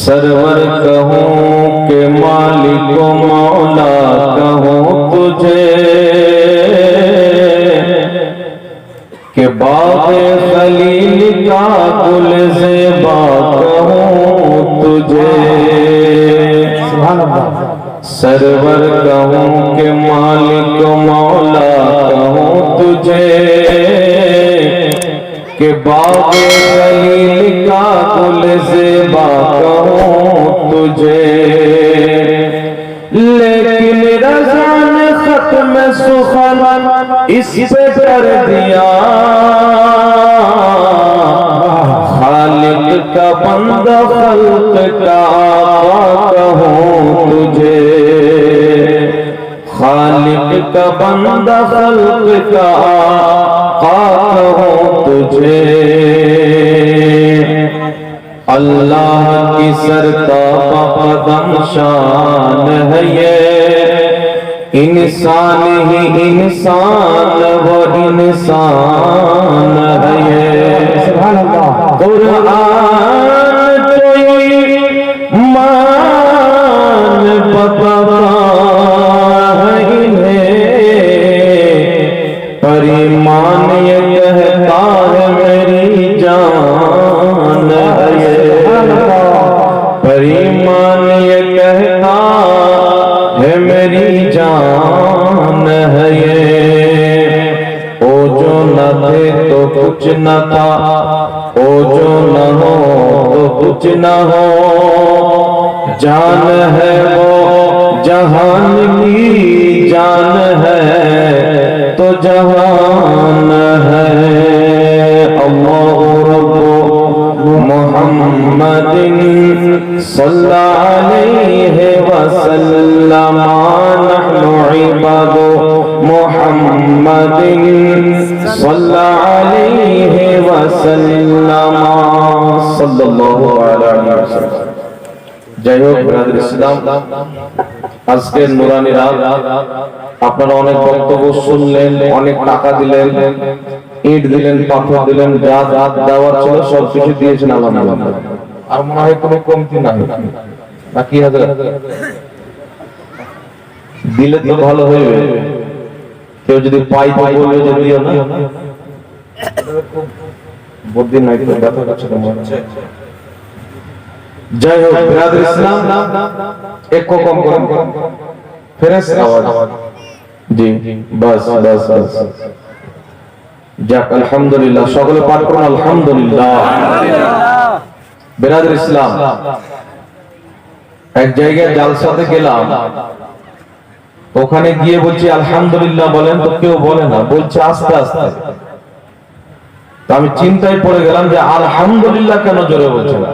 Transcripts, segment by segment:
سرور کہوں کہ مالک و مولا کہوں تجھے کہ باغ خلیل کا کل زیبا کہوں تجھے۔ سرور کہوں کہ مالک و مولا کہوں تجھے کہ باغ خلیل کا کل زیبا کہوں مجھے۔ لیکن رضان ختم سخن اس پہ کر دیا۔ خالق کا بند خلق کا کہوں تجھے۔ خالق کا بند خلق کا کہوں تجھے۔ اللہ کی سر سرتاب قدم شان ہے یہ۔ انسان ہی انسان، وہ انسان ہے قرآن تو مان پتا نہ تھا او جو نہ ہو تو کچھ نہ ہو جان ہے وہ جہان کی جان ہے تو جہان ہے اللہ رب محمد صلی اللہ علیہ وسلم نحن عباد محمد আপনারা অনেক বক্তব্য শুনলেন অনেক টাকা দিলেন ইট দিলেন পাথর দিলেন যা রাত দেওয়ার ছিল সব কিছু দিয়েছেন আল্লাহ আর মনে হয় কোনো কমতি নাই বাকি দিলে তো ভালো হইবে। কেউ যদি পাই তো বলবে যে দিও না। বুদ্ধি নাই তো ব্যথা করছে তো হচ্ছে। জয় হোক বিরাদর ইসলাম। এক কো কম করুন ফেরেস আওয়াজ। জি বাস বাস বাস। যাক আলহামদুলিল্লাহ। সকলে পাঠ করুন আলহামদুলিল্লাহ। বিরাদর ইসলাম। এক জায়গায় জালসাতে গেলাম। ওখানে গিয়ে বলছি, আলহামদুলিল্লাহ, বলেন তো কেউ বলে না, বলছে আস্তে আস্তে। আমি চিন্তায় পড়ে গেলাম যে আলহামদুলিল্লাহ কেন জোরে বলছে না।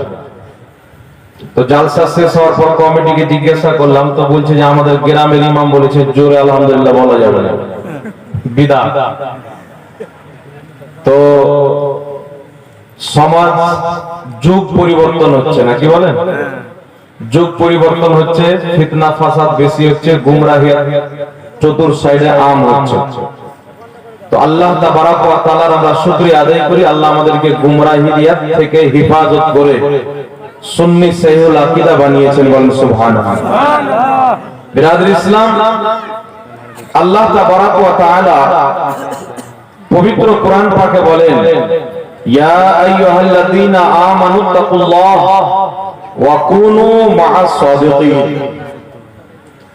তো জালসা শেষ হওয়ার পর কমিটিকে জিজ্ঞাসা করলাম, তো বলছে যে আমাদের গ্রামের ইমাম বলেছে, জোরে আলহামদুলিল্লাহ বলা যাবে না। বিদা। তো সমাজ যুগ পরিবর্তন হচ্ছে নাকি বলেন? যুগ পরিবর্তন হচ্ছে, ফিতনা, ফাসাদ বেশি হচ্ছে, গুমরাহি, চতুর সাইডে আম হচ্ছে। তো আল্লাহ তাবারাক ওয়া তাআলার আমরা শুকরিয়া আদায় করি, আল্লাহ আমাদেরকে গুমরাহিয়াত থেকে হেফাজত করে সুন্নি সহিহুল আকীদা বানিয়েছেন বলেন সুবহানাল্লাহ। বিরাদর ইসলাম, আল্লাহ তাবারাক ওয়া তাআলা পবিত্র কোরআন পাকে বলেন, ইয়া আইয়ুহাল্লাযীনা আমানু তাকুল্লাহ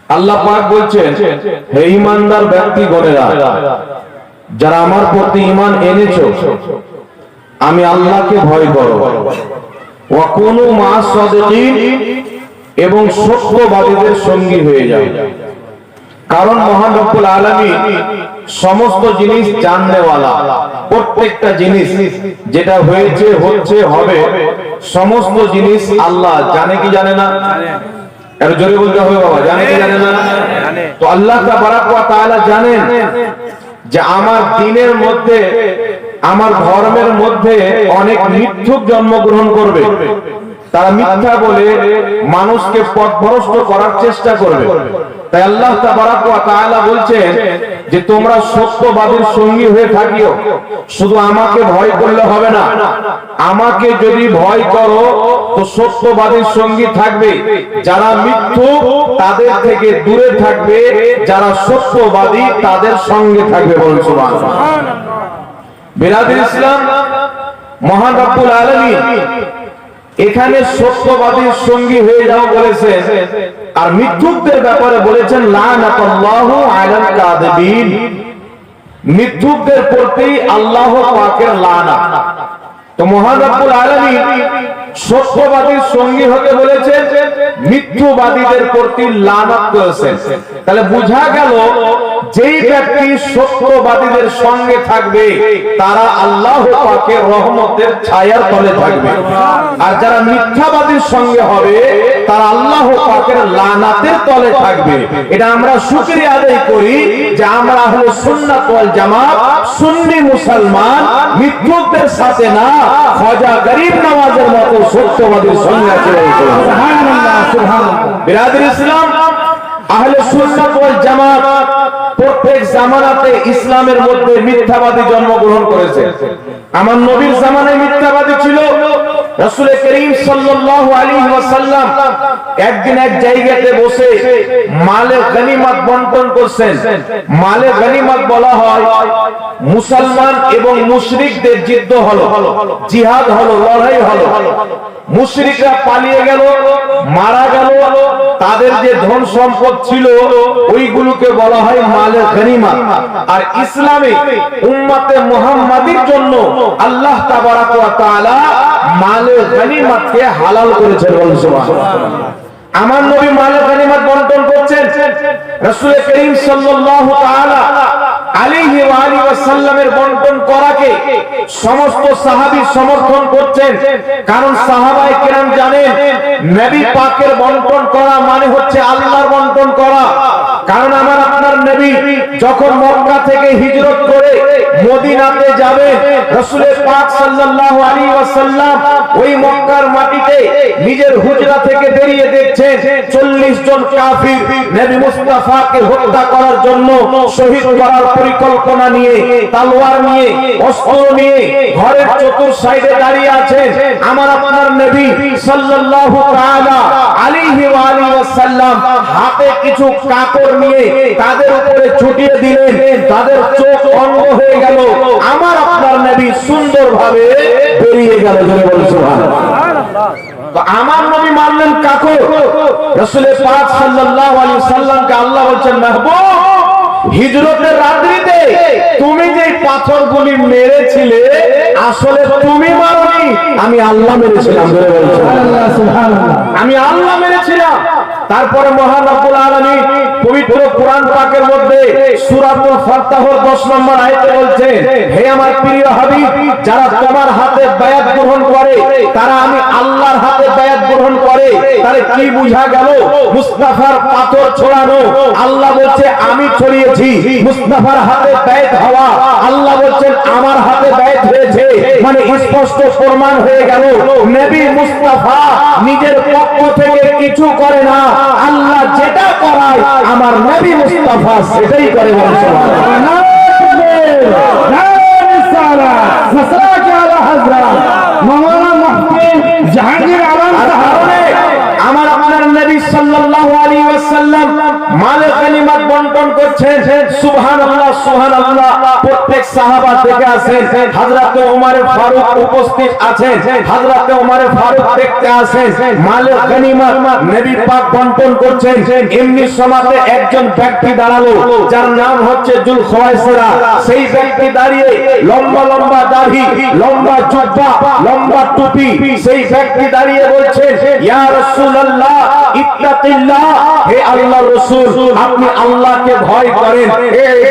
আল্লাহ পাক বলছেন, হে ঈমানদার ব্যক্তিগণেরা, যারা আমার প্রতি ঈমান এনেছো, আমি আল্লাহকে ভয় করো। কুনু এবং সত্যবাদীদের সঙ্গী হয়ে যাও। কারণ মহান রব্বুল সমস্ত জিনিস জাননেওয়ালা, প্রত্যেকটা জিনিস যেটা হয়েছে, হচ্ছে, হবে সমস্ত জিনিস আল্লাহ জানে কি জানে না? এর জোরে বলতে হবে বাবা জানে কি জানে না? তো আল্লাহ তাআলা জানেন যে আমার দিনের মধ্যে আমার ধর্মের মধ্যে অনেক মিথ্যুক জন্মগ্রহণ করবে। তারা মিথ্যা বলে মানুষকে পথভ্রষ্ট করার চেষ্টা করবে। তাই আল্লাহ তাআলা বলছেন যে, তোমরা সত্যবাদীর সঙ্গী হয়ে থাকিও। শুধু আমাকে ভয় করলে হবে না। আমাকে যদি ভয় করো, তো সত্যবাদীর সঙ্গী থাকবে। যারা মিথ্যু, তাদের থেকে দূরে থাকবে। যারা সত্যবাদী, তাদের সঙ্গে থাকবে বলুন সুবহানাল্লাহ। বিরাদির ইসলাম মহান রব্বুল আলামিন এখানে সত্যবাদীর সঙ্গী হয়ে যাও বলেছেন। আর মিথ্যুকদের ব্যাপারে বলেছেন লানাতাল্লাহু আলাল কাযিবিন। মিথ্যুকদের প্রতি আল্লাহ পাকের লানা। তো মহান রব্বুল আলামিন সত্যবাদীর সঙ্গী হতে বলেছেন, মিথ্যুবাদীদের প্রতি লানত করেছেন। তাহলে বোঝা গেল যেই ব্যক্তি সত্যবাদীদের সঙ্গে থাকবে তারা আল্লাহ পাকের রহমতের ছায়ার তলে থাকবে। আর যারা মিথ্যাবাদীর সঙ্গে হবে তারা আল্লাহ পাকের লানাতের তলে থাকবে। এটা আমরা শুকরিয়া আদায় করি যে আমরা হলো সুন্নাত ওয়াল জামাত সুন্নি মুসলমান মিথ্যুকদের সাথে না খজা গরিব নামাজের মতো সত্যবাদীর সঙ্গে আছে সুবহানাল্লাহ সুবহানাল্লাহ। বিরাদর ইসলাম আহলে সুন্নাত ওয়াল জামাত প্রত্যেক জামানাতে ইসলামের মধ্যে মিথ্যাবাদী জন্মগ্রহণ করেছে। আমার নবীর জামানায় মিথ্যাবাদী ছিল। রাসূল করিম সাল্লাল্লাহু আলাইহি ওয়াসাল্লাম একদিন এক বসে মালে গনিমত বন্টন করছেন। মালে গনিমত বলা হয় মুসলমান এবং মুশরিকদের যুদ্ধ হলো, জিহাদ হলো, লড়াই হলো। মুশরিকরা পালিয়ে গেল, মারা গেল, তাদের যে ধন সম্পদ ছিল ওইগুলোকে বলা হয় মালে গনিমত। আর ইসলামে উম্মতে মুহাম্মাদির জন্য আল্লাহ তাবারাক ওয়া তাআলা মালে আমার নবী মালে গনিমত বন্টন করছেন। রাসূল করিম বন্টন করাকে সমস্ত সাহাবী সমর্থন করছেন। কারণ সাহাবায়ে কেরাম জানেন, নবী পাকের বন্টন করা মানে হচ্ছে আল্লাহর বন্টন করা। কারণ আমার আপনার নবী যখন মক্কা থেকে হিজরত করে মদিনাতে যাবে রাসূলের পাক সাল্লাল্লাহু আলাইহি ওয়াসাল্লাম ওই মক্কার মাটিতে নিজের হুজরা থেকে বেরিয়ে দেখছেন 40 জন কাফির নবী মুস্তাফাকে হত্যা করার জন্য শহীদ করার পরিকল্পনা নিয়ে, তলোয়ার নিয়ে, অস্ত্র নিয়ে ঘরের চতুর সাইডে দাঁড়িয়ে আছেন আমার আপনার নবী সাল্লাল্লাহু তাআলা আলাইহি ওয়াসাল্লাম। হাতে কিছু কাপড় নিয়ে তাদের উপরে ছুটিয়ে দিলেন, তাদের চোখ অন্ধ হয়ে গেল। আমার আপনার নবী সুন্দরভাবে বেরিয়ে গেল বলে তো আমার নবী মানলেন কাকু? রসুলের পাক সাল্লাল্লাহু আলাইহি সাল্লামকে আল্লাহ বলছেন, মাহবুব হিজরতের রাত্রিতে তুমি যে পাথরগুলি মেরেছিলে, আসলে তুমি মারনি। আমি আল্লাহ মেরেছিলাম আমি আল্লাহ মেরেছিলাম। তারপরে মহান রব্বুল আলামিন পবিত্র কোরআন পাকের মধ্যে সূরাতুল ফাতহর 10 নম্বর বলছে, হে আমার প্রিয় যারা তোমার হাতে বায়াত গ্রহণ করে, তারা আমি আল্লাহর হাতে বায়াত গ্রহণ করে। তারে কি বুঝা গেল? মুস্তাফার পাথর ছড়ানো, আল্লাহ বলছে আমি ছড়িয়েছি। মুস্তাফার হাতে বায়াত হওয়া। আল্লাহ বলছেন আমার হাতে বায়াত হয়েছে। মানে স্পষ্ট প্রমাণ হয়ে গেল। নবী মুস্তাফা নিজের পক্ষ থেকে কিছু করে না। আল্লাহ যেটা করায় আমার নবী মুস্তাফা সেটাই করে জাহাঙ্গীর আমার আপনার নবী সাল্লাল্লাহু আলাইহি ওয়াসাল্লাম মালে করছেন? সুবহানাল্লাহ সুবহানাল্লাহ। প্রত্যেক সাহাবা থেকে আছেন হযরত ওমর ফারুক উপস্থিত আছেন। ফারুক দেখতে আসেন। গনিমত নবী পাক বন্টন করছেন। এমনি সমাজে একজন ব্যক্তি দাঁড়াল, যার নাম হচ্ছে জুল খওয়াইসরা সেই ব্যক্তি দাঁড়িয়ে লম্বা লম্বা দাড়ি, লম্বা জুব্বা, লম্বা টুপি, সেই ব্যক্তি দাঁড়িয়ে বলছেন ইয়া রাসূলুল্লাহ, ইত্তাকিল্লাহ, হে আল্লাহর রাসূল, আপনি আল্লাহকে ভয় করেন।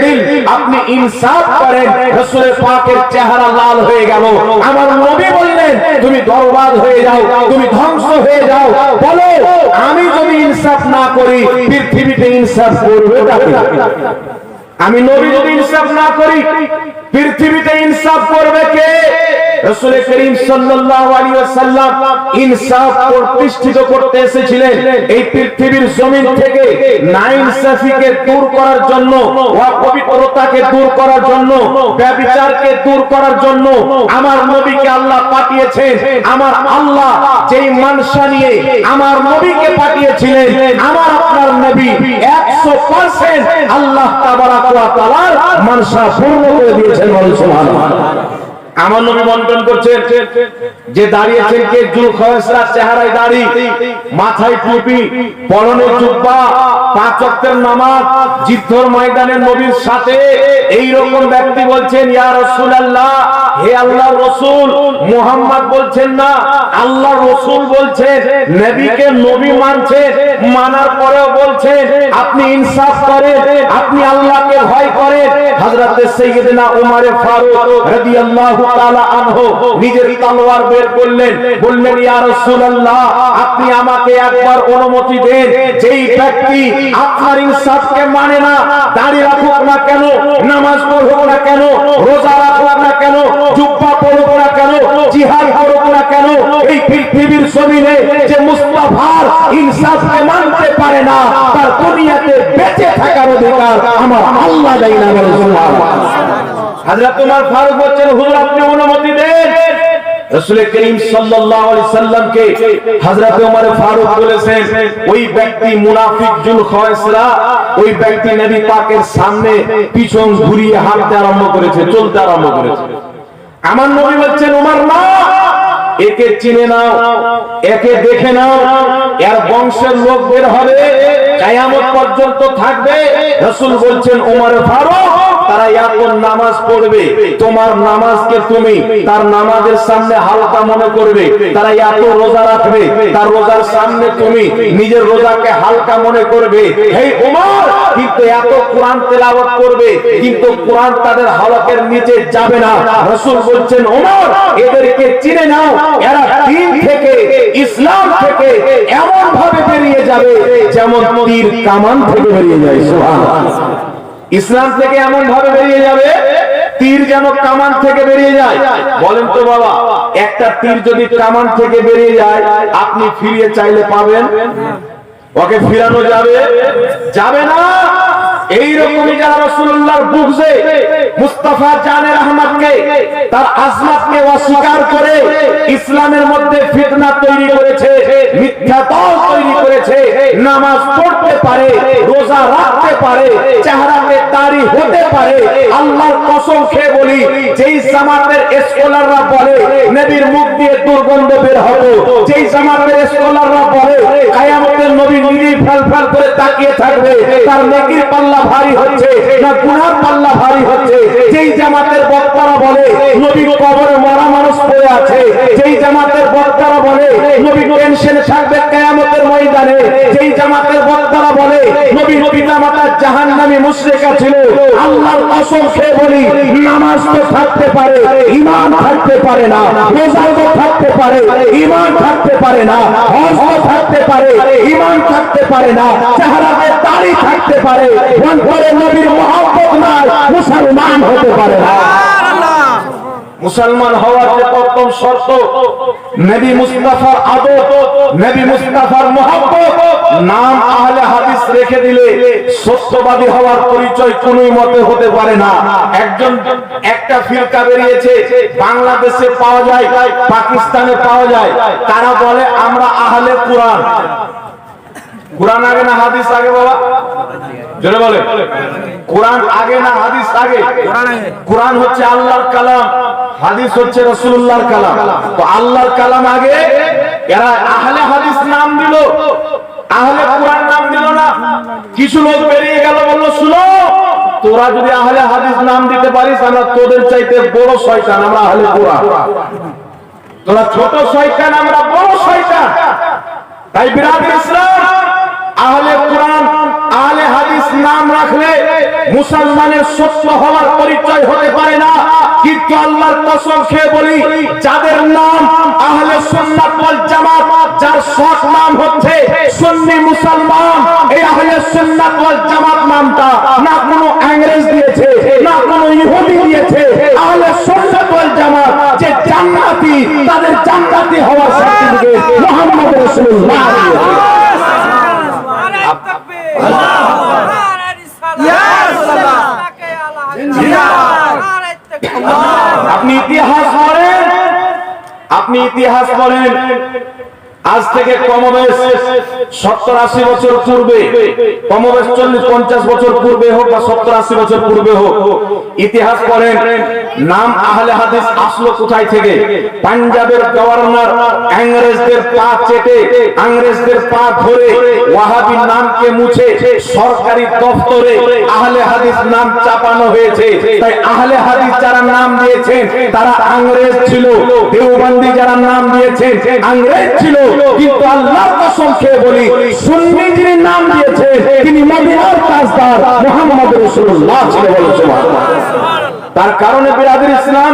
দিল আপনি ইনসাফ করেন, রাসূলের পাকের চেহারা লাল হয়ে গেল। আমার নবী বললেন, তুমি বরবাদ হয়ে যাও, তুমি ধ্বংস হয়ে যাও। বলো, আমি যদি ইনসাফ না করি, পৃথিবীতে ইনসাফ করবে আমি নবী যদি ইনসাফ না করি, পৃথিবীতে ইনসাফ করবে কে? রাসূল করিম ওয়াসাল্লাম ইনসাফ প্রতিষ্ঠিত করতে এসেছিলেন। এই পৃথিবীর জমিন থেকে নাইনসাফিকে দূর করার জন্য, অপবিত্রতাকে দূর করার জন্য দূর করার জন্য আমার নবীকে আল্লাহ পাঠিয়েছেন। আমার আল্লাহ যেই মানসা নিয়ে আমার নবীকে পাঠিয়েছিলেন, আমার আপনার নবী 100% আল্লাহ তাবারাক ওয়া তাআলার মানসা পূর্ণ করে দিয়েছেন আমার নবী বন্টন করছেন যে দাঁড়িয়েছেন কে? জুল খয়সরা চেহারায় দাড়ি মাথায় টুপি, পরনে জুব্বা, পাঁচ ওয়াক্তের নামাজ, যুদ্ধর ময়দানে নবীর সাথে এই রকম ব্যক্তি বলছেন, ইয়া রাসূলুল্লাহ, হে আল্লাহর রাসূল। মুহাম্মদ বলছেন, না, আল্লাহর রাসূল বলছেন, নবীকে নবী মানছেন, মানার পরেও বলছেন, আপনি ইনসাফ করেন, আপনি আল্লাহকে ভয় করেন। হযরত সাইয়্যিদনা উমর ফারুক রাদিয়াল্লাহু তাআলা আনহু নিজের তলোয়ার বের করলেন। বললেন, ইয়া রাসূলুল্লাহ মানে যে মুস্তাফার ইনসাফকে মানতে পারে না, তার দুনিয়াতে বেঁচে থাকার অধিকার আমার আল্লাহ দেয় না হযরত ওমর ফারুক বলছেন, হুজুর, আপনি অনুমতি দেন। আমার নবী বলছেন ওমর না, একে চিনে নাও, একে দেখে নাও, এর বংশের লোক বের হবে, কায়ামত পর্যন্ত থাকবে। রাসূল বলছেন ওমর ফারুক তারা এখন নামাজ পড়বে। তোমার নামাজকে তুমি তার নামাজের সামনে হালকা মনে করবে। তারা রোজা রাখবে। তার রোজার সামনে তুমি নিজের রোজাকে হালকা মনে করবে। হে ওমর কিন্তু এত তেলাওয়াত করবে, কিন্তু তাদের হালকের নিচে যাবে না। রাসূল বলছেন এদেরকে চিনে নাও। এরা থেকে, ইসলাম থেকে এমন ভাবে বেরিয়ে যাবে যেমন তীর কামান থেকে বেরিয়ে যায়। সুবহানাল্লাহ। ইসলাম থেকে এমন ভাবে বেরিয়ে যাবে, তীর যেন কামান থেকে বেরিয়ে যায়। বলেন তো বাবা, একটা তীর যদি কামান থেকে বেরিয়ে যায়, আপনি ফিরিয়ে চাইলে পাবেন? ওকে ফিরানো যাবে? যাবে না। এইরকমই যারা রসুল্লাহর বুঝে, মুস্তাফা জানের আহমদকে, তার আজমাতকে অস্বীকার করে ইসলামের মধ্যে ফিতনা তৈরি করেছে, মিথ্যা দল তৈরি করেছে, নামাজ পড়তে পারে, রোজা রাখতে পারে চেহারাতে দাড়ি হতে পারে, আল্লাহর কসম খেয়ে বলি, যেই জামাতের স্কলাররা বলে, নবীর মুখ দিয়ে দুর্গন্ধ বের হবে যেই জামাতের স্কলাররা বলে, কায়ামতের নবী নিজেই ফেল ফেল করে তাকিয়ে থাকবে। তার নেকির পাল্লা ভারী হচ্ছে, না গুনার পাল্লা ভারী হচ্ছে। যেই জামাতের বক্তারা বলে, নবী কবরে মরা মানুষ পড়ে আছে। যেই জামাতের বক্তারা বলে, নবী টেনশনে থাকবে কিয়ামতের ময়দানে। যেই জামাতের বক্তারা বলে, নবী পিতা মাতা জাহান্নামী মুশরিকা ছিল, আল্লাহর কসম খেয়ে বলি, নামাজ তো থাকতে পারে, ঈমান থাকতে পারে না রোজা তো থাকতে পারে, ঈমান থাকতে পারে না, হজ থাকতে পারে, ঈমান থাকতে পারে না। চেহারাতে দাড়ি থাকতে পারে। অন্তরে নবীর মহব্বত নাই, মুসলমান হতে পারে না। মুসলমান হওয়ার যে প্রথম শর্ত, নবী মুস্তাফার আদব, নবী মুস্তাফার মহব্বত, নাম আহলে হাদিস রেখে দিলে সত্যবাদী হওয়ার পরিচয় কোনোই মতে হতে পারে না। একজন, একটা ফিরকা বেরিয়েছে, বাংলাদেশে পাওয়া যায়, পাকিস্তানে পাওয়া যায়, তারা বলে, আমরা আহলে কোরআন। কোরআন আগে না হাদিস আগে বাবা? জোরে বলে। কোরআন আগে না হাদিস আগে? কোরআন হচ্ছে আল্লাহর কালাম, হাদিস হচ্ছে রসুল্লাহর কালাম। তো আল্লাহর কালাম আগে, এরা আহলে হাদিস নাম দিল, আহলে কোরআন নাম দিল না। কিছু লোক বেরিয়ে গেল, বলল, শুনো, তোরা যদি আহলে হাদিস নাম দিতে পারিস, আমরা তোদের চাইতে বড় শয়তান, আমরা আহলে কোরআন। তোরা ছোট শয়তান, আমরা বড় শয়তান। তাই বিরাট ইসলাম। আহলে কোরআন, আহলে হাদিস নাম রাখলে মুসলমানের সত্য হওয়ার পরিচয় হতে পারে না। কিন্তু আল্লাহর কসম খেয়ে বলি, যাদের নাম আহলে সুন্নাত ওয়াল জামাত, যার সৎ নাম হচ্ছে সুন্নি মুসলমান, এই আহলে সুন্নাত ওয়াল জামাত নামটা না কোনো ইংরেজ দিয়েছে, না কোনো ইহুদি দিয়েছে। আহলে সুন্নাত ওয়াল জামাত যে জান্নাত, তাদের জান্নাতি হওয়ার সার্টিফিকেট মুহাম্মদ রাসূলুল্লাহ। আপনি ইতিহাস পড়েন? আপনি ইতিহাস পড়েন? আজ থেকে কমবেশ সত্তর আশি বছর পূর্বে, কমবেশ চল্লিশ পঞ্চাশ বছর পূর্বে হোক বা সত্তর আশি বছর পূর্বে হোক, ইতিহাস পড়েন, নাম আহলে হাদিস আসলো কোথায় থেকে? পাঞ্জাবের গভর্নর ইংরেজদের পা চেটে, ইংরেজদের পা ধরে ওয়াহাবির নামকে মুছে সরকারি দপ্তরে আহলে হাদিস নাম চাপানো হয়েছে। তাই আহলে হাদিস যারা নাম দিয়েছেন, তারা ইংরেজ ছিল, দেওবন্দি যারা নাম দিয়েছেন, ইংরেজ ছিল। কিন্তু আল্লাহর কসম খেয়ে বলি সুন্নি যিনি নাম দিয়েছে তিনি মদিনার তাজদার মুহাম্মদ রাসূলুল্লাহ ছিল ওয়া সাল্লাম তার কারণে বিরাদের ইসলাম